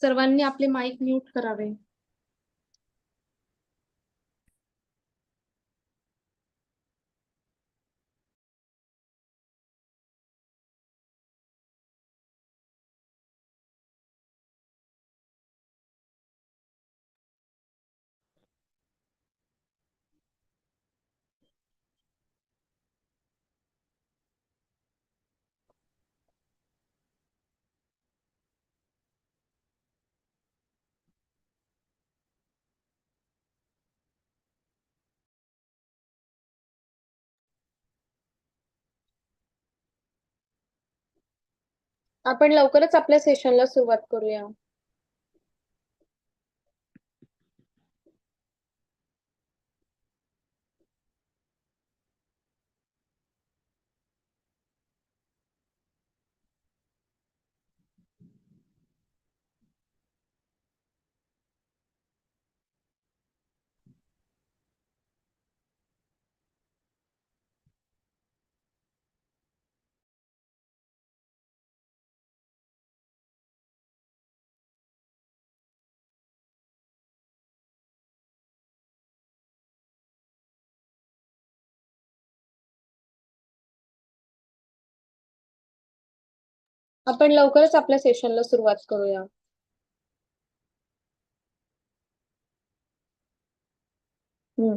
सर्वांनी आपले mic mute करावे. आपण लवकरच आपल्या सेशनला सुरुवात करूया. आपण लवकरच आपल्या सेशनला सुरुवात करूया हम्म.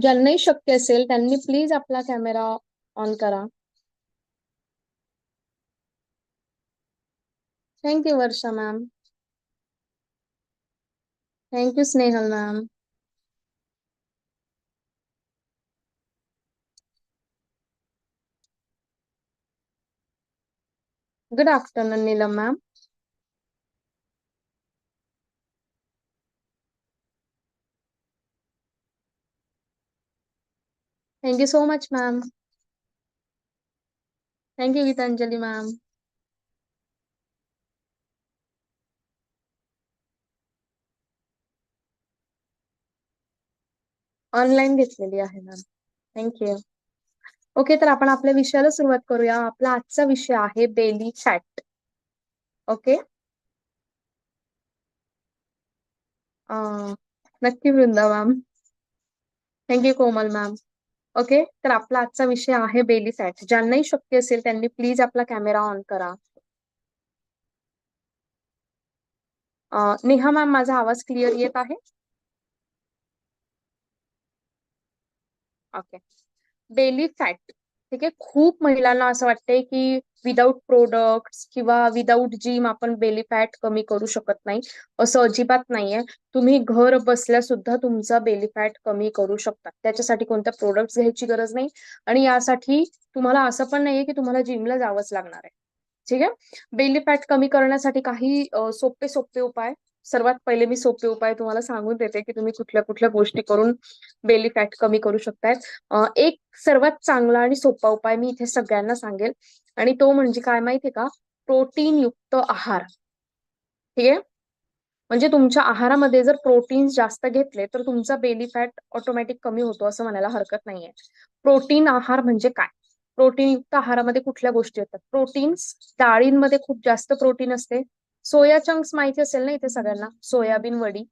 ज्यांनाही शक्य असेल त्यांनी प्लीज आपला कॅमेरा ऑन करा. Thank you Varsha ma'am thank you Snehal ma'am good afternoon Neelam ma'am thank you so much ma'am thank you Gitanjali ma'am online घेतलेली आहे मॅम थँक्यू ओके तर आपण आपल्या विषयाला सुरुवात करूया. आपला आजचा विषय आहे बेली फॅट ओके नक्की Vrinda ma'am thank you Komal ma'am okay? तर आपला आजचा विषय आहे बेली फॅट ज्यांनाही शक्य असेल त्यांनी प्लीज आपला कॅमेरा ऑन करा. नेहा मॅम माझा आवाज क्लिअर येत आहे? ओके. बेली फॅट ठीक आहे. खूप महिलांना असं वाटतंय की विदाऊट प्रोडक्ट्स किंवा विदाऊट जिम आपण बेली फॅट कमी करू शकत नाही. असं अजिबात नाहीये. तुम्ही घर बसल्या सुद्धा तुमचा बेली फॅट कमी करू शकता. त्याच्यासाठी कोणत्या प्रोडक्ट्स घ्यायची गरज नाही. आणि यासाठी तुम्हाला असं पण नाहीये की तुम्हाला जिमला जावंच लागणार आहे. ठीक आहे? बेली फॅट कमी करण्यासाठी काही सोपे सोपे उपाय सर्वात पहिले मी सोपे उपाय तुम्हाला सांगून देते की तुम्ही कुठल्या कुठल्या गोष्टी करून बेली फॅट कमी करू शकताय. एक सर्वात चांगला आणि सोपा उपाय मी इथे सगळ्यांना सांगेल आणि तो म्हणजे काय माहितीये का? प्रोटीन युक्त आहार. ठीक आहे? म्हणजे तुमच्या आहारामध्ये जर प्रोटीन जास्त घेतले तर तुमचा बेली फॅट ऑटोमॅटिक कमी होतो असं म्हणायला हरकत नाहीये. प्रोटीन आहार म्हणजे काय? प्रोटीन युक्त आहारामध्ये कुठल्या गोष्टी येतात? प्रोटीन्स डाळींमध्ये खूप जास्त प्रोटीन असते. सोया चंक्स माहिती असेल ना इथे सगळ्यांना? सोयाबीन वडी.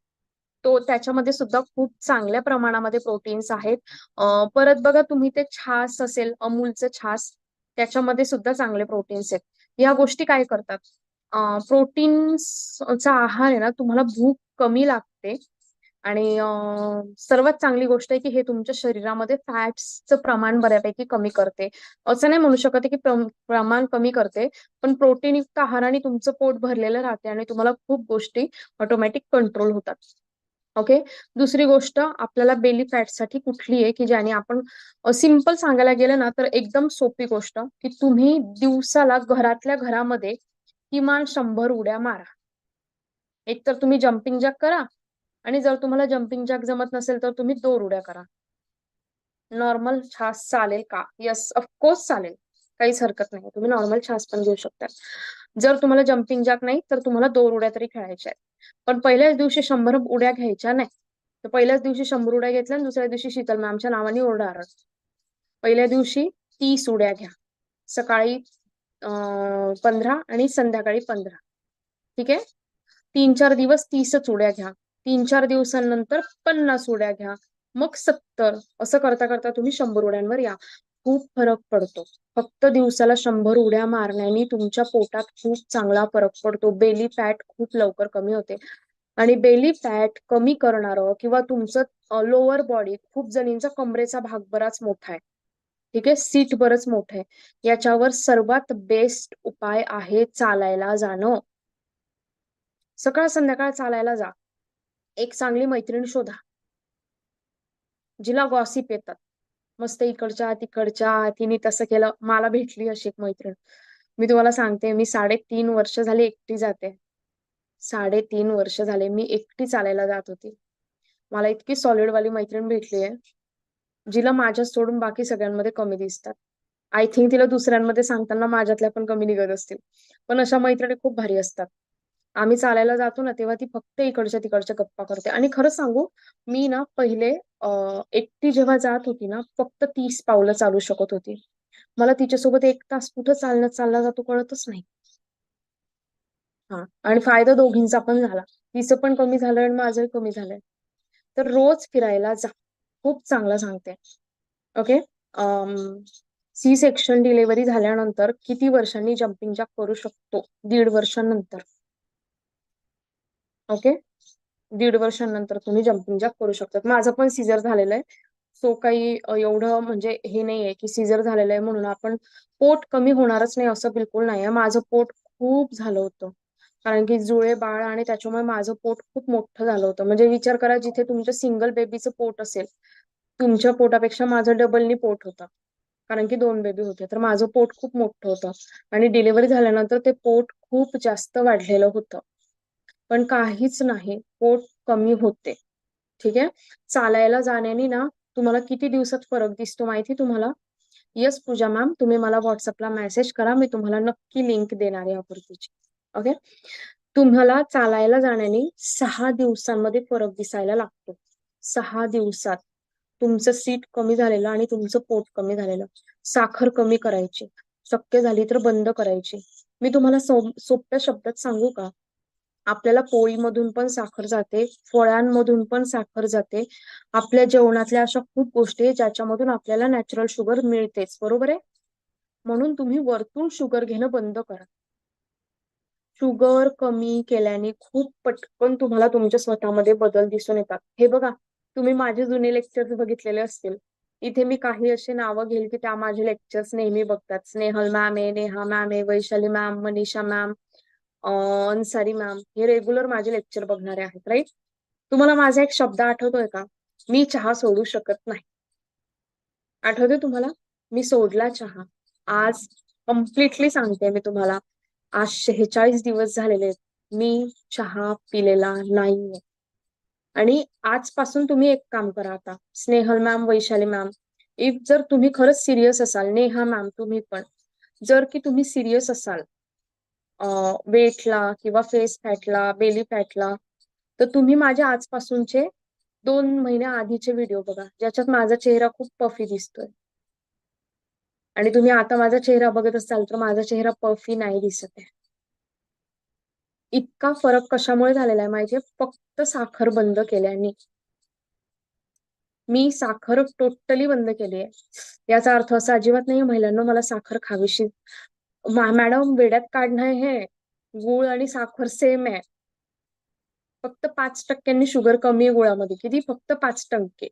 तो त्याच्यामध्ये सुद्धा खूप चांगल्या प्रमाणामध्ये प्रोटीन्स आहेत. परत बघा तुम्ही ते छास असेल अमूलचं छास त्याच्यामध्ये सुद्धा चांगले प्रोटीन्स आहेत. या गोष्टी काय करतात? प्रोटीन्सचा आहार आहे ना तुम्हाला भूक कमी लागते. आणि सर्वात चांगली गोष्ट आहे की हे तुमच्या शरीरामध्ये फॅट्सचं प्रमाण बऱ्यापैकी कमी करते. असं नाही म्हणू शकत की प्रमाण कमी करते पण प्रोटीन युक्त आहाराने तुमचं पोट भरलेलं राहते आणि तुम्हाला खूप गोष्टी ऑटोमॅटिक कंट्रोल होतात. ओके? दुसरी गोष्ट आपल्याला बेली फॅटसाठी कुठली आहे की ज्याने आपण सिंपल सांगायला गेलं ना तर एकदम सोपी गोष्ट की तुम्ही दिवसाला घरातल्या घरामध्ये किमान शंभर उड्या मारा. एक तर तुम्ही जम्पिंग जॅक करा आणि जर तुम्हाला जम्पिंग जॅक जमत नसेल तर तुम्ही दोर उड्या करा. नॉर्मल छास चालेल का? यस ऑफकोर्स चालेल. काहीच हरकत नाही. तुम्ही नॉर्मल छास पण घेऊ शकता. जर तुम्हाला जम्पिंग जॅक नाही तर तुम्हाला दोर उड्या तरी खेळायच्या आहेत. पण पहिल्याच दिवशी शंभर उड्या घ्यायच्या नाही. तर पहिल्याच दिवशी शंभर उड्या घेतल्या आणि दुसऱ्या दिवशी शीतल मॅमच्या नावाने ओरडा पहिल्या दिवशी तीस उड्या घ्या. सकाळी पंधरा आणि संध्याकाळी पंधरा. ठीक आहे? तीन चार दिवस तीसच उड्या घ्या. तीन चार दिवसांनंतर पन्नास उड्या घ्या. मग सत्तर. असं करता करता तुम्ही शंभर उड्यांवर या. खूप फरक पडतो. फक्त दिवसाला शंभर उड्या मारण्याने तुमच्या पोटात खूप चांगला फरक पडतो. बेली फॅट खूप लवकर कमी होते. आणि बेली फॅट कमी करणारं किंवा तुमचं लोअर बॉडी खूप जणींचा कमरेचा भाग बराच मोठा आहे. ठीक आहे? सीट बरच मोठं आहे. याच्यावर सर्वात बेस्ट उपाय आहे चालायला जाणं. सकाळ संध्याकाळ चालायला जा. एक चांगली मैत्रीण शोधा. जिला गॉसिप येतात. मस्त इकडच्या तिकडच्या तिने तसं केलं मला भेटली अशी एक मैत्रीण. मी तुम्हाला सांगते मी साडेतीन वर्ष झाली एकटी जाते. साडेतीन वर्ष झाले मी एकटी चालायला जात होती. मला इतकी सॉलिड वाली मैत्रीण भेटली आहे जिला माझ्या सोडून बाकी सगळ्यांमध्ये कमी दिसतात. आय थिंक तिला दुसऱ्यांमध्ये सांगताना माझ्यातल्या पण कमी निघत असतील. पण अशा मैत्रिणी खूप भारी असतात. आम्ही चालायला जातो ना तेव्हा ती फक्त इकडच्या तिकडच्या गप्पा करते. आणि खरं सांगू मी ना पहिले एकटी जेव्हा जात होती ना फक्त तीस पावलं चालू शकत होती. मला तिच्यासोबत एक तास कुठं चालण्यात चालला जातो कळतच नाही. हा आणि फायदा दोघींचा पण झाला. तिचं पण कमी झालं आणि माझंही कमी झालंय. तर रोज फिरायला जा. खूप चांगलं सांगते. ओके? सी सेक्शन डिलिव्हरी झाल्यानंतर किती वर्षांनी जम्पिंग जॅक करू शकतो? दीड वर्षांनंतर. ओके दीड वर्षांनंतर तुम्ही जम्पिंग जॅक करू शकतात. माझं पण सीझर झालेलं आहे. सो काही एवढं म्हणजे हे नाही आहे की सीझर झालेलं आहे म्हणून आपण पोट कमी होणारच नाही असं बिलकुल नाही आहे माझं पोट खूप झालं होतं. कारण की जुळे बाळ आणि त्याच्यामुळे माझं पोट खूप मोठं झालं होतं. म्हणजे विचार करा जिथे तुमच्या सिंगल बेबीचं पोट असेल तुमच्या पोटापेक्षा माझं डबलनी पोट होतं. कारण की दोन बेबी होते. तर माझं पोट खूप मोठं होतं. आणि डिलिव्हरी झाल्यानंतर ते पोट खूप जास्त वाढलेलं होतं. पण काहीच नाही. पोट कमी होते. ठीक आहे? चालायला जाण्याने ना तुम्हाला किती दिवसात फरक दिसतो माहिती तुम्हाला? यस पूजा मॅम तुम्ही मला व्हॉट्सअपला मेसेज करा मी तुम्हाला नक्की लिंक देणार आहे आकृतीची ओके तुम्हाला चालायला जाण्याने सहा दिवसांमध्ये फरक दिसायला लागतो. सहा दिवसात. तुमचं सीट कमी झालेलं आणि तुमचं पोट कमी झालेलं. साखर कमी करायची. शक्य झाली तर बंद करायची. मी तुम्हाला सोप्या शब्दात सांगू का? आपल्याला पोळीमधून पण साखर जाते फळांमधून पण साखर जाते. आपल्या जेवणातल्या अशा खूप गोष्टी आहेत ज्याच्यामधून आपल्याला नॅचरल शुगर मिळतेच. बरोबर आहे? म्हणून तुम्ही वरतून शुगर घेणं बंद करा. शुगर कमी केल्याने खूप पटकन तुम्हाला तुमच्या स्वतःमध्ये बदल दिसून येतात. हे बघा तुम्ही माझे जुने लेक्चर्स बघितलेले असतील. इथे मी काही असे नावं घेईल की त्या माझे लेक्चर्स नेहमी बघतात. स्नेहल मॅम आहे नेहा मॅम आहे Vaishali ma'am Manisha ma'am Ansari ma'am हे रेग्युलर माझे लेक्चर बघणारे आहेत राईट तुम्हाला माझा एक शब्द आठवतोय का? मी चहा सोडू शकत नाही. आठवतोय तुम्हाला? मी सोडला चहा. आज कम्प्लिटली सांगते मी तुम्हाला. आज शेहेचाळीस दिवस झालेले मी चहा पिलेला नाहीये. आणि आजपासून तुम्ही एक काम करा आता. Snehal ma'am Vaishali ma'am if जर तुम्ही खरंच सिरियस असाल नेहा मॅम तुम्ही पण जर की तुम्ही सिरियस असाल वेटला किंवा फेस फॅटला बेली फॅटला तर तुम्ही माझ्या आजपासूनचे दोन महिन्या आधीचे व्हिडिओ बघा ज्याच्यात माझा चेहरा खूप पफी दिसतोय. आणि तुम्ही आता माझा चेहरा बघत असाल तर माझा चेहरा पफी नाही दिसत आहे. इतका फरक कशामुळे झालेला आहे माझे फक्त साखर बंद केल्याने मी. साखर टोटली बंद केली आहे. याचा अर्थ असा अजिबात नाही महिलांना मला साखर खावीशी मॅडम वेड्यात काढणं हे गुळ आणि साखर सेम आहे. फक्त पाच टक्क्यांनी शुगर कमी आहे गुळामध्ये किती? फक्त पाच टक्के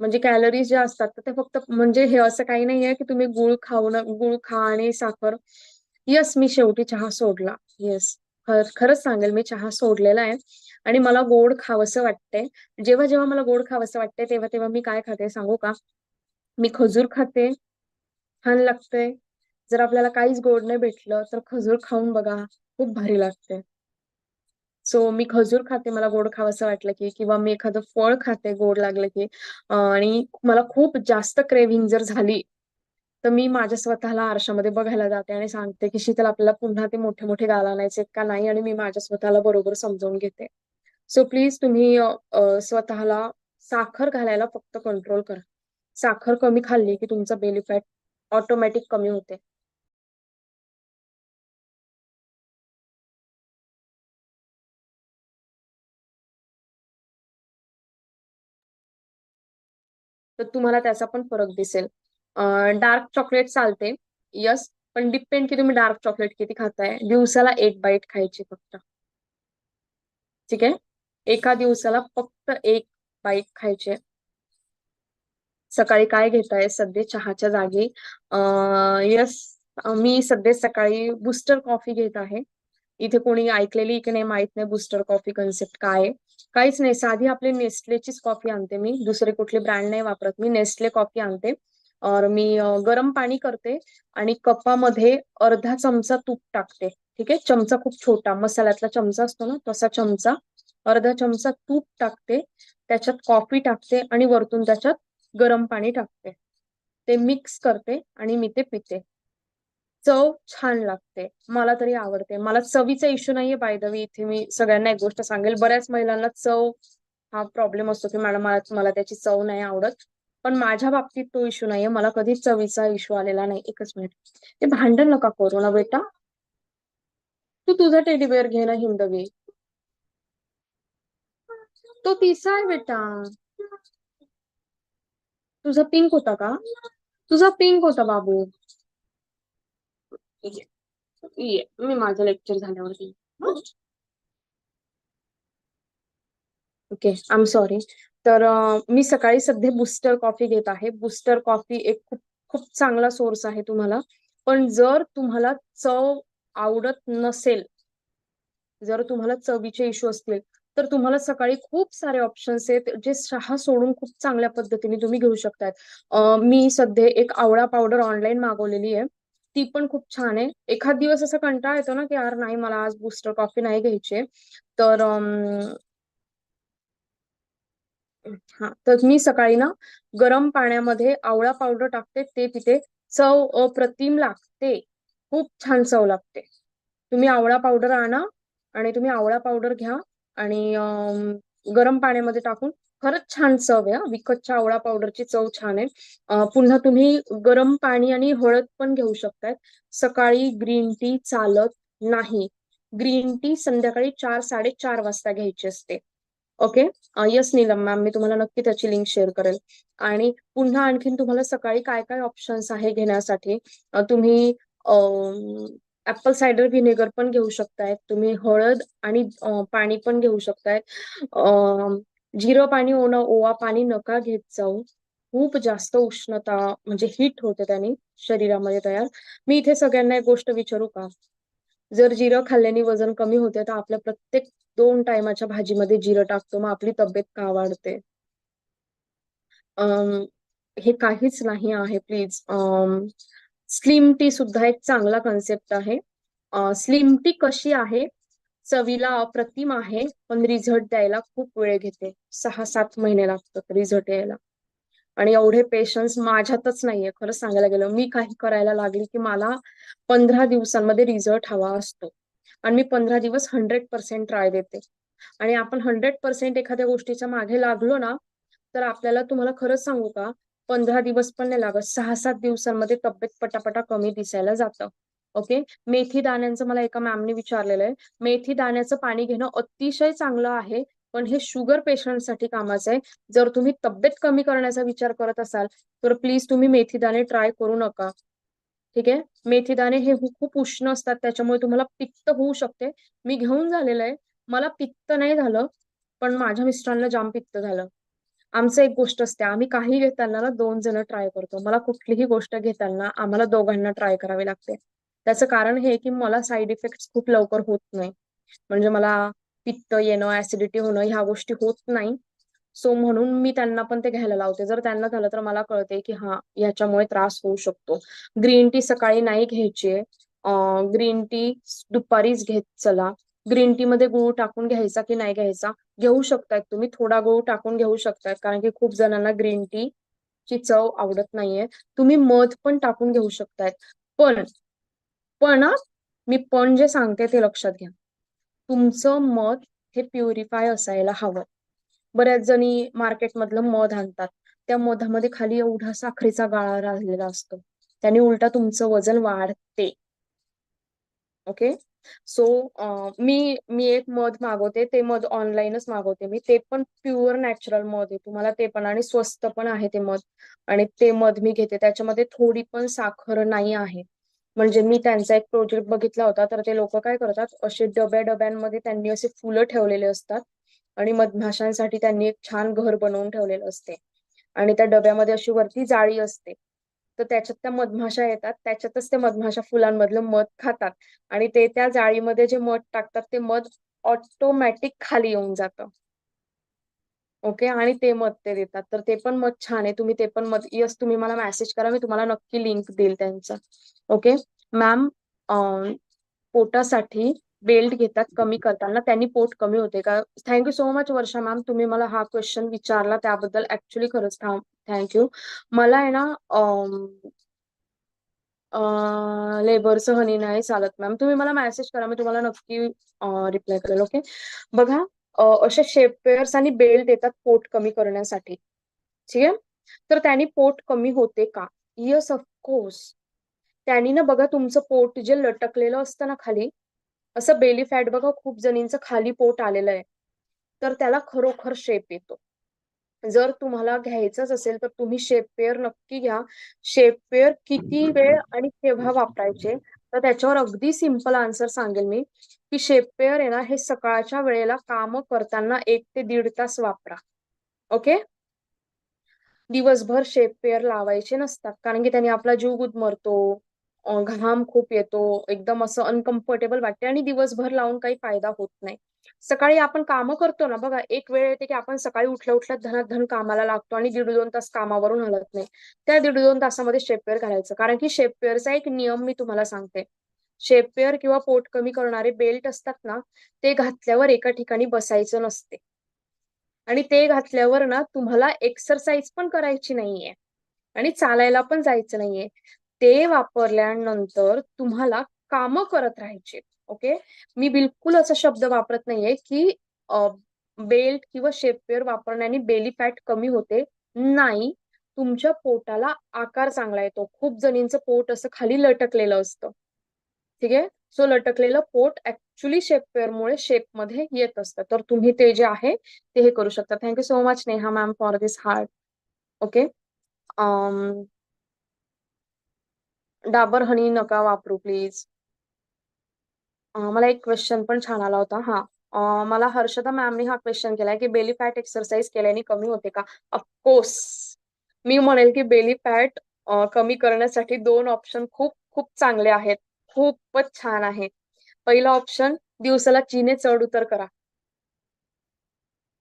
म्हणजे कॅलरीज ज्या असतात ते फक्त म्हणजे हे असं काही नाहीये की तुम्ही गुळ खाऊन गुळ खा आणि साखर. यस मी शेवटी चहा सोडला. येस खरंच सांगेल मी चहा सोडलेला आहे. आणि मला गोड खावंसं वाटतंय. जेव्हा जेव्हा मला गोड खावंसं वाटतंय तेव्हा तेव्हा मी काय खाते सांगू का? मी खजूर खाते छान लागते. जर आपल्याला काहीच गोड नाही भेटलं तर खजूर खाऊन बघा खूप भारी लागते. सो मी खजूर खाते मला गोड खावंसं वाटलं की किंवा मी एखादं फळ खाते गोड लागलं की आणि मला खूप जास्त क्रेव्हिंग जर झाली तर मी माझ्या स्वतःला आरशामध्ये बघायला जाते आणि सांगते की शीतल आपल्याला पुन्हा ते मोठे मोठे गाल आणायचे का नाही आणि मी माझ्या स्वतःला बरोबर समजावून घेते. सो प्लीज तुम्ही स्वतःला साखर घालायला फक्त कंट्रोल करा. साखर कमी खाल्ली की तुमचा बेली फॅट ऑटोमॅटिक कमी होते. त्याचा पण फरक दिसेल. डार्क चॉकलेट चालते. यस डिपेंड की तुम्ही डार्क चॉकलेट किती खाताय. दिवसाला एक खायची फक्त. ठीक आहे? एका दिवसाला फक्त एक बाईट खायचे. सकाळी काय घेताय? सध्या चहाच्या जागी. यस मी सध्या सकाळी बुस्टर कॉफी घेत आहे. इथे कोणी ऐकलेली की नाही माहीत नाही बुस्टर कॉफी कन्सेप्ट काय काहीच नाही साधी आपली नेस्टलेचीच कॉफी आणते मी. दुसरे कुठले ब्रँड नाही वापरत मी. नेस्टले कॉफी आणते. और मी गरम पाणी करते आणि कपामध्ये अर्धा चमचा तूप टाकते. ठीक आहे? चमचा खूप छोटा. मसाल्यातला चमचा असतो ना तसा चमचा. अर्धा चमचा तूप टाकते. त्याच्यात कॉफी टाकते आणि वरतून त्याच्यात गरम पाणी टाकते. ते मिक्स करते आणि मी ते पिते. चव छान लागते. मला तरी आवडते. मला चवीचा इश्यू नाहीये बाय द वे इथे मी सगळ्यांना एक गोष्ट सांगेल. बऱ्याच महिलांना चव हा प्रॉब्लेम असतो की मॅडम मला मला त्याची चव नाही आवडत. पण माझ्या बाबतीत तो इश्यू नाहीये. मला कधीच चवीचा इश्यू आलेला नाही. एकच मिनिट ते भांडण नका करू ना बेटा. तू तुझा टेडीबेअर घे ना हिंदवी तो तिसा आहे बेटा. तुझा पिंक होता का? तुझा पिंक होता बाबू. ये मी माझं लेक्चर झाल्यावरती. ओके आय एम सॉरी तर मी सकाळी सध्या बुस्टर कॉफी घेत आहे. बुस्टर कॉफी एक खूप खूप चांगला सोर्स आहे तुम्हाला. पण जर तुम्हाला चव आवडत नसेल जर तुम्हाला चवीचे इश्यू असतील तर तुम्हाला सकाळी खूप सारे ऑप्शन्स आहेत जे चहा सोडून खूप चांगल्या पद्धतीने तुम्ही घेऊ शकतात मी सध्या एक आवळा पावडर ऑनलाईन मागवलेली आहे. ती पण खूप छान आहे. एखाद दिवस असा कंटाळा येतो ना की यार नाही मला आज बुस्टर कॉफी नाही घ्यायची तर हा तर मी सकाळी ना गरम पाण्यामध्ये आवळा पावडर टाकते ते पिते चव अप्रतिम लागते. खूप छान चव लागते. तुम्ही आवळा पावडर आणा आणि तुम्ही आवळा पावडर घ्या. आणि गरम पाण्यामध्ये टाकून खरंच छान चव आहे विकतच्या आवळा पावडरची चव छान आहे. पुन्हा तुम्ही गरम पाणी आणि हळद पण घेऊ शकताय. सकाळी ग्रीन टी चालत नाही. ग्रीन टी संध्याकाळी चार साडेचार वाजता घ्यायची असते. ओके? यस नीलम मॅम मी तुम्हाला नक्की त्याची लिंक शेअर करेल. आणि पुन्हा आणखीन तुम्हाला सकाळी काय काय ऑप्शन्स आहे घेण्यासाठी तुम्ही ऍपल सायडर व्हिनेगर पण घेऊ शकताय. तुम्ही हळद आणि पाणी पण घेऊ शकताय. जिरं पाणी ओण ओवा पाणी नका घेत जाऊ. खूप जास्त उष्णता म्हणजे हिट होते त्याने शरीरामध्ये तयार. मी इथे सगळ्यांना एक गोष्ट विचारू का? जर जिरं खाल्ल्याने वजन कमी होते तर आपल्या प्रत्येक दोन टायमाच्या भाजीमध्ये जिरं टाकतो मग आपली तब्येत का वाढते? हे काहीच नाही आहे प्लीज स्लिम टी सुद्धा एक चांगला कन्सेप्ट आहे. स्लिम टी कशी आहे? चवीला अप्रतिम आहे पण रिझल्ट द्यायला खूप वेळ घेते. सहा सात महिने लागतात रिझल्ट यायला. आणि एवढे पेशन्स माझ्यातच नाहीये खरं सांगायला गेलं. मी काही करायला लागली की मला पंधरा दिवसांमध्ये रिझल्ट हवा असतो. आणि मी पंधरा दिवस हंड्रेड पर्सेंट ट्राय देते. आणि आपण हंड्रेड पर्सेंट एखाद्या गोष्टीच्या मागे लागलो ना तर आपल्याला तुम्हाला खरंच सांगू का? पंधरा दिवस पण नाही लागत. सहा सात दिवसांमध्ये तब्येत पटापटा कमी दिसायला जातं. ओके? मेथी दाण्यांचं मला एका मॅमने विचारलेलं आहे. मेथी दाण्याचं पाणी घेणं अतिशय चांगलं आहे पण हे शुगर पेशंटसाठी कामाचं आहे. जर तुम्ही तब्येत कमी करण्याचा विचार करत असाल तर प्लीज तुम्ही मेथी दाणे ट्राय करू नका. ठीक आहे? मेथी दाणे हे खूप उष्ण असतात त्याच्यामुळे तुम्हाला पित्त होऊ शकते. मी घेऊन झालेलं आहे. मला पित्त नाही झालं पण माझ्या मिस्टरांना जाम पित्त झालं. आमचं एक गोष्ट असते आम्ही काही घेताना ना दोन जण ट्राय करतो. मला कुठलीही गोष्ट घेताना आम्हाला दोघांना ट्राय करावी लागते. त्याचं कारण हे की मला साईड इफेक्ट खूप लवकर होत नाही. म्हणजे मला पित्त येणं ऍसिडिटी होणं ह्या गोष्टी होत नाही. सो म्हणून मी त्यांना पण ते घ्यायला लावते. जर त्यांना झालं तर मला कळते की हा याच्यामुळे त्रास होऊ शकतो. ग्रीन टी सकाळी नाही घ्यायची ग्रीन टी दुपारीच घेत चला. ग्रीन टी मध्ये गुळ टाकून घ्यायचा की नाही घ्यायचा घेऊ शकतायत तुम्ही. थोडा गुळ टाकून घेऊ शकतायत कारण की खूप जणांना ग्रीन टी ची चव आवडत नाहीये. तुम्ही मध पण टाकून घेऊ शकतायत. पण पण मी पण जे सांगते ते लक्षात घ्या. तुमचं मध हे प्युरिफाय असायला हवं. बऱ्याच जणी मार्केटमधलं मध आणतात. त्या मधामध्ये खाली एवढा साखरेचा गाळा राहिलेला असतो. त्याने उलटा तुमचं वजन वाढते. ओके? सो मी मी एक मध मागवते ते मध ऑनलाईनच मागवते मी. ते पण प्युअर नॅचरल मध आहे. तुम्हाला ते पण आणि स्वस्त पण आहे ते मध. आणि ते मध मी घेते. त्याच्यामध्ये थोडी पण साखर नाही आहे. म्हणजे मी त्यांचा एक प्रोजेक्ट बघितला होता. तर ते लोक काय करतात असे डब्या डब्यांमध्ये त्यांनी असे फुलं ठेवलेले असतात. आणि मधमाशांसाठी त्यांनी एक छान घर बनवून ठेवलेलं असते. आणि त्या डब्यामध्ये अशी वरती जाळी असते. तर त्याच्यात त्या मधमाशा येतात त्याच्यातच त्या मधमाशा फुलांमधलं मध खातात आणि ते त्या जाळीमध्ये जे मध टाकतात ते मध ऑटोमॅटिक खाली येऊन जातं. ओके आणि ते मध ते देतात. तर ते पण मध छान आहे. तुम्ही ते पण मध यस तुम्ही मला मेसेज करा. मी तुम्हाला नक्की लिंक देईल त्यांचा. ओके मॅम पोटासाठी बेल्ट घेतात कमी करताना त्यांनी पोट कमी होते का? Thank you so much Varsha ma'am तुम्ही मला हा क्वेश्चन विचारला. त्याबद्दल ऍक्च्युली खरंच थँक्यू मला आहे ना लेबरचं हनी नाही चालत मॅम तुम्ही मला मेसेज करा मी तुम्हाला नक्की रिप्लाय करेल ओके बघा असे शेपवेअर्स आणि बेल्ट येतात पोट कमी करण्यासाठी. ठीक आहे? तर त्यांनी पोट कमी होते का? यस ऑफकोर्स त्यांनी ना बघा तुमचं पोट जे लटकलेलं असतं ना खाली असं बेली फॅट बघा खूप जणींचं खाली पोट आलेलं आहे. तर त्याला खरोखर शेप येतो. जर तुम्हाला घ्यायचंच असेल तर तुम्ही शेपवेअर नक्की घ्या. शेपवेअर किती वेळ आणि केव्हा वापरायचे? तर त्याच्यावर अगदी सिंपल आन्सर सांगेल मी की शेपवेअर आहे ना हे सकाळच्या वेळेला काम करताना एक ते दीड तास वापरा. ओके दिवसभर शेपवेअर लावायचे नसतात. कारण की त्याने आपला जीव गुदमरतो घाम खूप येतो एकदम असं अनकम्फर्टेबल वाटते आणि दिवसभर लावून काही फायदा होत नाही. सकाळी आपण कामं करतो ना बघा एक वेळ येते की आपण सकाळी उठल्या उठल्या धनात धन कामाला लागतो आणि दीड दोन तास कामावरून हलत नाही. त्या दीड दोन तासामध्ये शेपवेअर घालायचं. कारण की शेपवेअरचा एक नियम मी तुम्हाला सांगते. शेपवेअर किंवा पोट कमी करणारे बेल्ट असतात ना ते घातल्यावर एका ठिकाणी बसायचं नसते. आणि ते घातल्यावर ना तुम्हाला एक्सरसाइज पण करायची नाहीये. आणि चालायला पण जायचं नाहीये. ते वापरल्यानंतर तुम्हाला काम करत राहायचे ओके? मी बिलकुल असा शब्द वापरत नाहीये की बेल्ट किंवा शेपवेअर वापरण्याने बेली फॅट कमी होते. नाही तुमच्या पोटाला आकार चांगला येतो. खूप जणींचं पोट असं खाली लटकलेलं असतं. ठीक आहे? सो लटकलेलं पोट ऍक्च्युली शेपवेअरमुळे शेपमध्ये येत असतं. तर तुम्ही ते जे आहे ते हे करू शकता. Thank you so much Neha ma'am for this heart okay? Dabur honey नका वापरू प्लीज मला एक क्वेश्चन पण छान आला होता हा. मला हर्षदा मॅमने हा क्वेश्चन केलाय की बेली फॅट एक्सरसाइज केल्याने कमी होते का? ऑफकोर्स मी म्हणेल की बेली फॅट कमी करण्यासाठी दोन ऑप्शन खूप खूप चांगले आहेत. खूपच छान आहे. पहिला ऑप्शन दिवसाला जिने चढ उतर करा.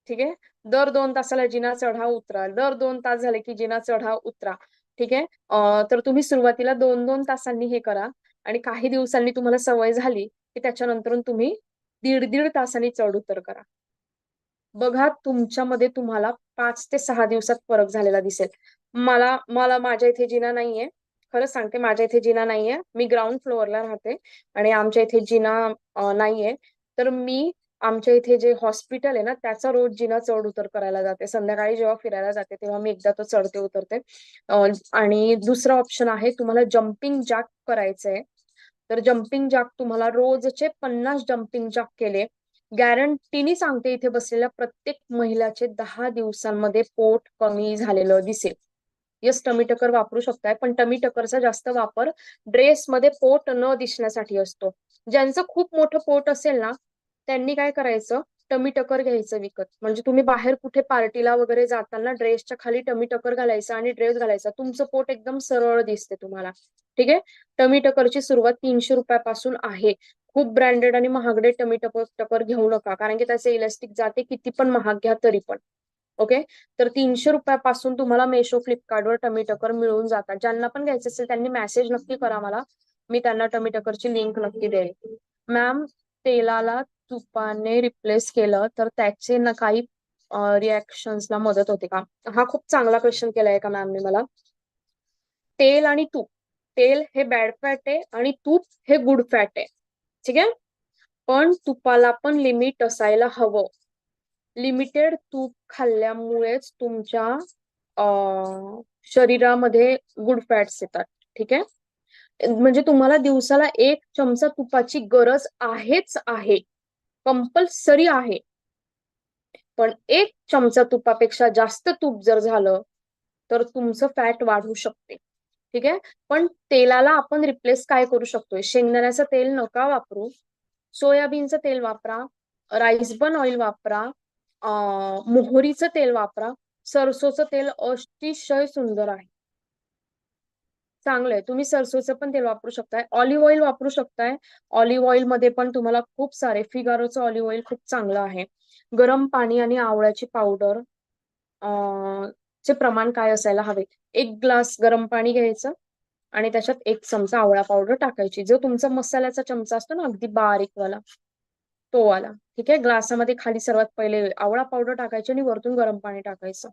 ठीक आहे? दर दोन तासाला जिना चढा उतरा. दर दोन तास झाले की जिना चढा उतरा. ठीक आहे? तर तुम्ही सुरुवातीला दोन दोन तासांनी हे करा आणि काही दिवसांनी तुम्हाला सवय झाली की त्याच्यानंतर तुम्ही दीड दीड तासांनी चढ उतर करा. बघा तुमच्यामध्ये तुम्हाला पाच ते सहा दिवसात फरक झालेला दिसेल. मला मला माझ्या इथे जिना नाहीये. खरंच सांगते माझ्या इथे जिना नाहीये. मी ग्राउंड फ्लोअरला राहते आणि आमच्या इथे जिना नाहीये. तर मी आमच्या इथे जे हॉस्पिटल आहे ना त्याचा रोज जिना चढ उतर करायला जाते. संध्याकाळी जेव्हा फिरायला जाते तेव्हा मी एकदा तो चढते उतरते. आणि दुसरा ऑप्शन आहे तुम्हाला जम्पिंग जॅक करायचंय. तर जम्पिंग जॅक तुम्हाला रोजचे पन्नास जम्पिंग जॅक केले. गॅरंटीनी सांगते इथे बसलेल्या प्रत्येक महिलाचे दहा दिवसांमध्ये पोट कमी झालेलं दिसेल. यस टमी टकर वापरू शकताय पण टमी टकरचा जास्त वापर ड्रेसमध्ये पोट न दिसण्यासाठी असतो. ज्यांचं खूप मोठं पोट असेल ना त्यांनी काय करायचं? टमी टकर घ्यायचं विकत. म्हणजे तुम्ही बाहेर कुठे पार्टीला वगैरे जाताना ड्रेसच्या खाली टमी टकर घालायचं आणि ड्रेस घालायचा. तुमचं पोट एकदम सरळ दिसते तुम्हाला. ठीक आहे? टमी टकरची सुरुवात तीनशे रुपयापासून आहे. खूप ब्रँडेड आणि महागडे टमी टकर टकर घेऊ नका. कारण की त्याचे इलास्टिक जाते किती पण महाग घ्या तरी पण. ओके? तर तीनशे रुपयापासून तुम्हाला मेशो फ्लिपकार्टवर टमी टकर मिळून जातात. ज्यांना पण घ्यायचे असेल त्यांनी मेसेज नक्की करा मला. मी त्यांना टमी टकरची लिंक नक्की देईल. मॅम तेलाला तुपाने रिप्लेस केलं तर त्याचे ना काही रिॲक्शन्सला मदत होते का? हा खूप चांगला क्वेश्चन केलाय का मॅमने मला. तेल आणि तूप. तेल हे बॅड फॅट आहे आणि तूप हे गुड फॅट आहे. ठीक आहे? पण तुपाला पण लिमिट असायला हवं. लिमिटेड तूप खाल्ल्यामुळेच तुमच्या शरीरामध्ये गुड फॅट्स येतात. ठीक आहे? म्हणजे तुम्हाला दिवसाला एक चमचा तुपाची गरज आहेच आहे. कंपल्सरी आहे. पण एक चमचा तुपापेक्षा जास्त तूप जर झालं तर तुमचं फॅट वाढू शकते. ठीक आहे? पण तेलाला आपण रिप्लेस काय करू शकतोय? शेंगदाण्याचं तेल नका वापरू. सोयाबीनचं तेल वापरा. राईस बन ऑइल वापरा. मोहरीचं तेल वापरा. सरसोचं तेल अतिशय सुंदर आहे. चांगलंय. तुम्ही सरसोचं पण तेल वापरू शकताय. ऑलिव्ह ऑइल वापरू शकताय. ऑलिव्ह ऑइलमध्ये पण तुम्हाला खूप सारे फिगारोचं ऑलिव्ह ऑइल खूप चांगलं आहे. गरम पाणी आणि आवळ्याची पावडर चे प्रमाण काय असायला हवे? एक ग्लास गरम पाणी घ्यायचं आणि त्याच्यात एक चमचा आवळा पावडर टाकायची. जो तुमचा मसाल्याचा चमचा असतो ना अगदी बारीक वाला तो वाला ठीक आहे? ग्लासामध्ये खाली सर्वात पहिले आवळा पावडर टाकायची आणि वरतून गरम पाणी टाकायचं.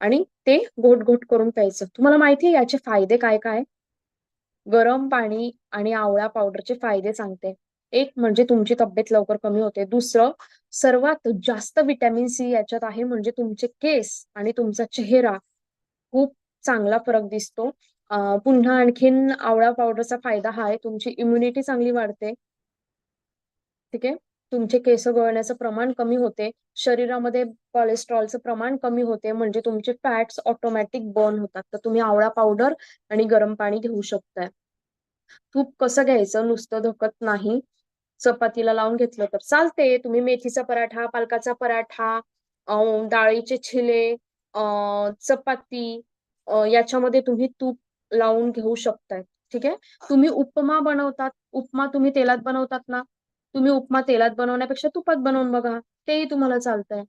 आणि ते घोट घोट करून प्यायचं. तुम्हाला माहिती आहे याचे फायदे काय काय? गरम पाणी आणि आवळा पावडरचे फायदे सांगते. एक म्हणजे तुमची तब्येत लवकर कमी होते. दुसरं सर्वात जास्त विटॅमिन सी याच्यात आहे म्हणजे तुमचे केस आणि तुमचा चेहरा. खूप चांगला फरक दिसतो. पुन्हा आणखीन आवळा पावडरचा फायदा हा आहे तुमची इम्युनिटी चांगली वाढते. ठीक आहे? तुमचे केस गळण्याचं प्रमाण कमी होते. शरीरामध्ये कोलेस्ट्रॉलचं प्रमाण कमी होते. म्हणजे तुमचे फॅट्स ऑटोमॅटिक बर्न होतात. तर तुम्ही आवळा पावडर आणि गरम पाणी घेऊ शकताय. तूप कसं घ्यायचं? नुसतं धकत नाही. चपातीला लावून घेतलं तर चालते. तुम्ही मेथीचा पराठा पालकाचा पराठा डाळीचे छिले चपाती याच्यामध्ये तुम्ही तूप लावून घेऊ शकताय. ठीक आहे? तुम्ही उपमा बनवतात. उपमा तुम्ही तेलात बनवतात ना? तुम्ही उपमा तेलात बनवण्यापेक्षा तुपात बनवून बघा. तेही तुम्हाला चालतंय.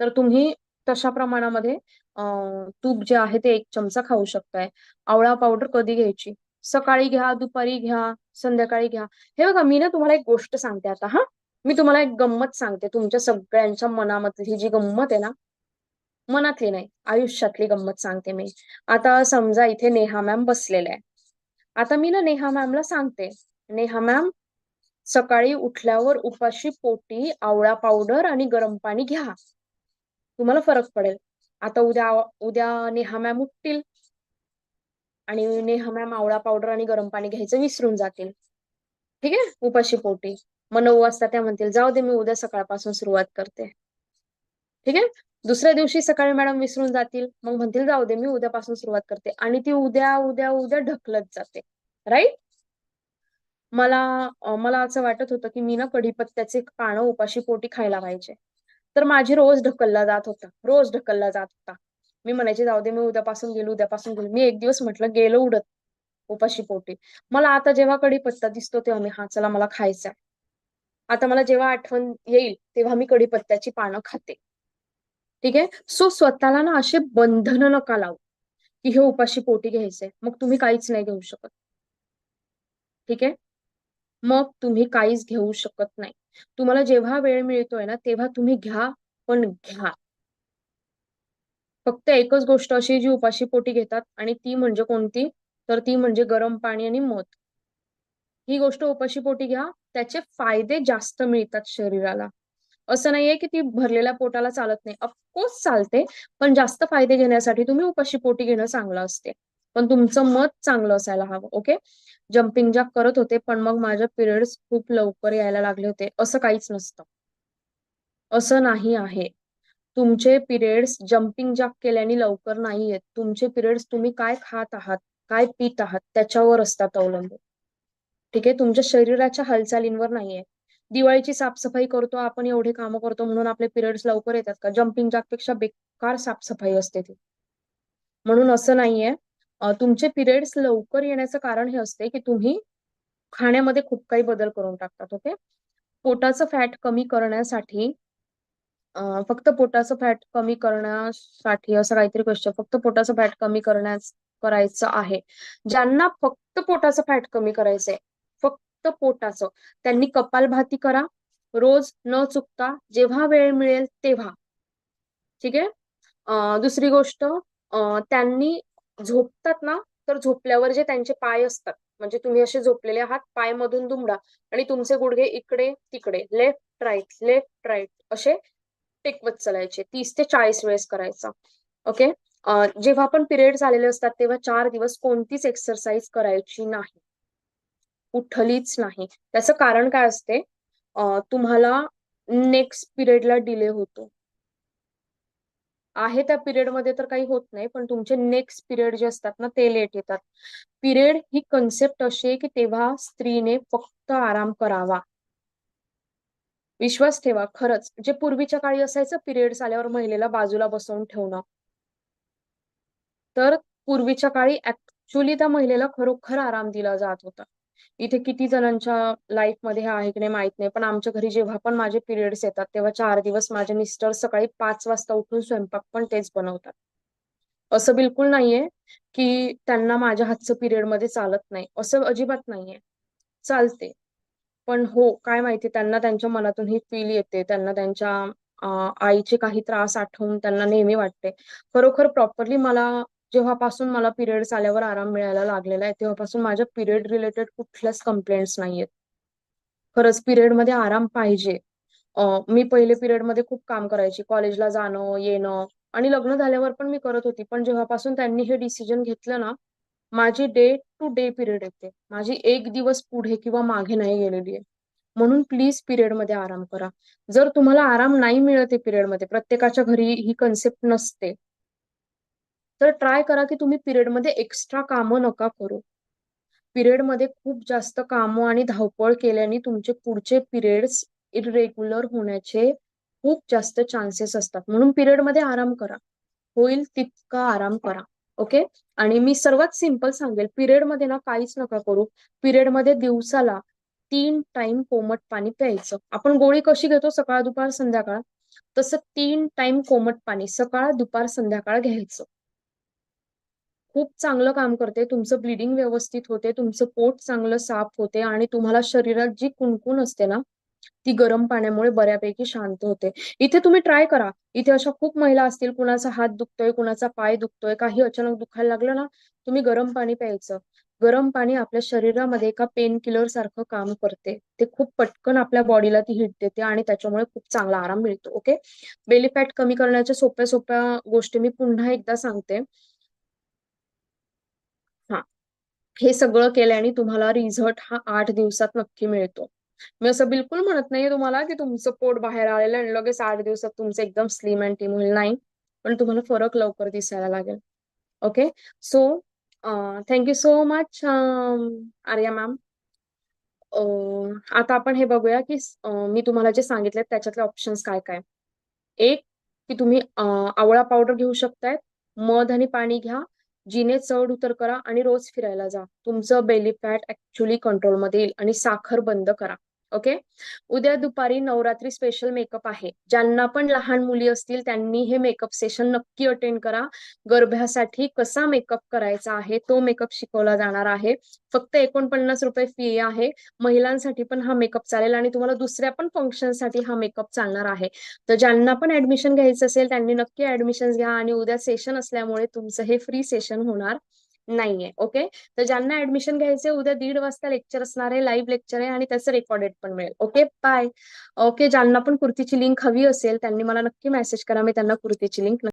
तर तुम्ही तशा प्रमाणामध्ये तूप जे आहे ते एक चमचा खाऊ शकताय. आवळा पावडर कधी घ्यायची? सकाळी घ्या दुपारी घ्या संध्याकाळी घ्या. हे बघा मी ना तुम्हाला एक गोष्ट सांगते आता हा? मी तुम्हाला एक गंमत सांगते. तुमच्या सगळ्यांच्या मनामधली ही जी गंमत आहे ना मनातली नाही आयुष्यातली गंमत सांगते मी. आता समजा इथे नेहा मॅम बसलेल्या आहे आता मी ना नेहा मॅमला सांगते. नेहा मॅम सकाळी उठल्यावर उपाशी पोटी आवळा पावडर आणि गरम पाणी घ्या. तुम्हाला फरक पडेल. आता उद्या उद्या नेहा मॅम उठतील. आणि नेहा मॅम आवळा पावडर आणि गरम पाणी घ्यायचं विसरून जातील. ठीक आहे? उपाशी पोटी. मग नऊ वाजता त्या म्हणतील जाऊ दे मी उद्या सकाळपासून सुरुवात करते. ठीक आहे? दुसऱ्या दिवशी सकाळी मॅडम विसरून जातील. मग म्हणतील जाऊ दे मी उद्यापासून सुरुवात करते. आणि ती उद्या उद्या उद्या ढकलत जाते. राईट मला मला असं वाटत होतं की मी ना कढीपत्त्याचे पानं उपाशी पोटी खायला पाहिजे तर माझी रोज ढकलला जात होता रोज ढकलला जात होता. मी म्हणायचे जाऊ दे मी उद्यापासून गेलो उद्यापासून गेलो. मी एक दिवस म्हटलं गेलो उडत उपाशी पोटी. मला आता जेव्हा कढीपत्ता दिसतो तेव्हा मी हा चला मला खायचा आता मला जेव्हा आठवण येईल तेव्हा मी कढीपत्त्याची पानं खाते. ठीक आहे? सो स्वतःला ना असे बंधन नका लावू की हे उपाशी पोटी घ्यायचंय मग तुम्ही काहीच नाही घेऊ शकत. ठीक आहे? मग तुम्ही काहीच घेऊ शकत नाही. तुम्हाला जेव्हा वेळ मिळतोय ना तेव्हा तुम्ही घ्या पण घ्या. फक्त एकच गोष्ट अशी जी उपाशी पोटी घेतात आणि ती म्हणजे कोणती? तर ती म्हणजे गरम पाणी आणि मध. ही गोष्ट उपाशी पोटी घ्या त्याचे फायदे जास्त मिळतात शरीराला. असं नाहीये की ती भरलेल्या पोटाला चालत नाही. अफकोर्स चालते पण जास्त फायदे घेण्यासाठी तुम्ही उपाशी पोटी घेणं चांगलं असते. पण तुमचं मत चांगलं असायला हवं ओके? जम्पिंग जॅक करत होते पण मग माझ्या पिरियड्स खूप लवकर यायला लागले होते असं काहीच नसतं. असं नाही आहे. तुमचे पिरियड्स जम्पिंग जॅक केल्याने लवकर नाही येत. तुमचे पिरियड्स तुम्ही काय खात आहात काय पित आहात त्याच्यावर असतात अवलंबून. ठीक आहे? तुमच्या शरीराच्या हालचालींवर नाहीये दिवाळीची साफसफाई करतो आपण एवढे कामं करतो म्हणून आपले पिरियड्स लवकर येतात का? जम्पिंग जॅकपेक्षा बेकार साफसफाई असते ती. म्हणून असं नाहीये. तुमचे पिरियड्स लवकर येण्याचं कारण हे असते की तुम्ही खाण्यामध्ये खूप काही बदल करून टाकतात ओके? पोटाचं फॅट कमी करण्यासाठी फक्त पोटाचं फॅट कमी करण्यासाठी असं काहीतरी क्वेश्चन फक्त पोटाचं फॅट कमी करण्यास करायचं आहे. ज्यांना फक्त पोटाचं फॅट कमी करायचंय फक्त पोटाचं त्यांनी कपालभाती करा रोज न चुकता जेव्हा वेळ मिळेल तेव्हा. ठीक आहे? दुसरी गोष्ट त्यांनी झोपतात ना तर झोपल्यावर जे त्यांचे पाय असतात म्हणजे तुम्ही असे झोपलेले आहात पाय मधून दुमडा आणि तुमचे गुडघे इकडे तिकडे लेफ्ट राईट लेफ्ट राईट असे टेकवत चालायचे तीस ते चाळीस वेळेस करायचा. ओके जेव्हा आपण पिरियड झालेले असतात तेव्हा चार दिवस कोणतीच एक्सरसाइज करायची नाही. उठलीच नाही. त्याचं कारण काय असते? तुम्हाला नेक्स्ट पिरियडला डिले होतो. आहे त्या पिरियडमध्ये तर काही होत नाही पण तुमचे नेक्स्ट पिरियड जे असतात ना ते लेट येतात. पिरियड ही कन्सेप्ट अशी आहे की तेव्हा स्त्रीने फक्त आराम करावा. विश्वास ठेवा खरंच. जे पूर्वीच्या काळी असायचं पिरियड्स आल्यावर महिलेला बाजूला बसवून ठेवणं. तर पूर्वीच्या काळी ऍक्च्युली त्या महिलेला खरोखर आराम दिला जात होता. इथे किती जणांच्या लाईफमध्ये हे आहे की नाही माहीत नाही. पण आमच्या घरी जेव्हा पण माझे पिरियड्स येतात तेव्हा चार दिवस माझे मिस्टर सकाळी पाच वाजता उठून स्वयंपाक पण तेच बनवतात. असं बिलकुल नाहीये की त्यांना माझ्या हातचं पिरियडमध्ये चालत नाही. असं अजिबात नाहीये. चालते. पण हो काय माहिती त्यांना त्यांच्या मनातून ही फील येते. त्यांना त्यांच्या आईचे काही त्रास आठवून त्यांना नेहमी वाटते. खरोखर प्रॉपरली मला जेव्हापासून मला पिरियड्स आल्यावर आराम मिळायला लागलेला आहे तेव्हापासून माझ्या पिरियड रिलेटेड कुठल्याच कंप्लेंट्स नाहीयेत. खरंच पिरियडमध्ये आराम पाहिजे. मी पहिले पिरियडमध्ये खूप काम करायची कॉलेजला जाणं येणं आणि लग्न झाल्यावर पण मी करत होती पण जेव्हापासून त्यांनी हे डिसिजन घेतलं ना माझी डे टू डे पिरियड येते. माझी एक दिवस पुढे किंवा मागे नाही गेलेली आहे. म्हणून प्लीज पिरियडमध्ये आराम करा. जर तुम्हाला आराम नाही मिळत आहे पिरियडमध्ये प्रत्येकाच्या घरी ही कन्सेप्ट नसते. तर ट्राय करा की तुम्ही पिरियडमध्ये एक्स्ट्रा कामं नका करू. पिरियडमध्ये खूप जास्त कामं आणि धावपळ केल्याने तुमचे पुढचे पिरियड्स इरेग्युलर होण्याचे खूप जास्त चान्सेस असतात. म्हणून पिरियडमध्ये आराम करा. होईल तितका आराम करा. ओके आणि मी सर्वात सिंपल सांगेल. पिरियडमध्ये ना काहीच नका करू. पिरियडमध्ये दिवसाला तीन टाइम कोमट पाणी प्यायचं. आपण गोळी कशी घेतो? सकाळ दुपार संध्याकाळ? तसं तीन टाइम कोमट पाणी सकाळ दुपार संध्याकाळ घ्यायचं. खूप चांगलं काम करते तुमचं ब्लिडिंग व्यवस्थित होते तुमचं पोट चांगलं साफ होते आणि तुम्हाला शरीरात जी कुणकुण असते ना ती गरम पाण्यामुळे बऱ्यापैकी शांत होते. इथे तुम्ही ट्राय करा. इथे अशा खूप महिला असतील कुणाचा हात दुखतोय कुणाचा पाय दुखतोय काही अचानक दुखायला लागलं ना तुम्ही गरम पाणी प्यायचं. गरम पाणी आपल्या शरीरामध्ये एका पेन किलर सारखं काम करते. ते खूप पटकन आपल्या बॉडीला ती हिट देते आणि त्याच्यामुळे खूप चांगला आराम मिळतो ओके बेली फॅट कमी करण्याच्या सोप्या सोप्या गोष्टी मी पुन्हा एकदा सांगते हा हे सगळं केल्याने तुम्हाला रिझल्ट हा आठ दिवसात नक्की मिळतो. मी असं बिलकुल म्हणत नाहीये तुम्हाला की तुमचं पोट बाहेर आलेलं आणि लगेच आठ दिवसात तुमचं एकदम स्लिम अँड टीम होईल. नाही पण तुम्हाला फरक लवकर दिसायला लागेल. Okay so thank you so much Arya ma'am आता आपण हे बघूया की मी तुम्हाला जे सांगितले त्याच्यातले ऑप्शन्स काय काय. एक की तुम्ही आवळा पावडर घेऊ शकताय मध आणि पाणी घ्या जिने चढ उतर करा आणि रोज फिरायला जा. तुमचं बेली फॅट ऍक्च्युली कंट्रोलमध्ये येईल आणि साखर बंद करा. ओके? उद्या दुपारी नवरात्री स्पेशल मेकअप आहे. ज्यांना पण लहान मुली असतील त्यांनी हे मेकअप सेशन नक्की अटेंड करा. गर्भासाठी कसा मेकअप करायचा आहे तो मेकअप शिकवला जाणार आहे. फक्त एकोणपन्नास रुपये फी आहे. महिलांसाठी पण हा मेकअप चालेल आणि तुम्हाला दुसऱ्या पण फंक्शनसाठी हा मेकअप चालणार आहे. तर ज्यांना पण ऍडमिशन घ्यायचं असेल त्यांनी नक्की ऍडमिशन घ्या आणि उद्या सेशन असल्यामुळे तुमचं हे फ्री सेशन होणार. नाहीये ओके? तर ज्यांना ऍडमिशन घ्यायचे उद्या दीड वाजता लेक्चर असणार आहे लाईव्ह लेक्चर आहे आणि त्याचं रेकॉर्डेड पण मिळेल ओके? बाय ओके ज्यांना पण कुर्तीची लिंक हवी असेल त्यांनी मला नक्की मेसेज करा मी त्यांना कुर्तीची लिंक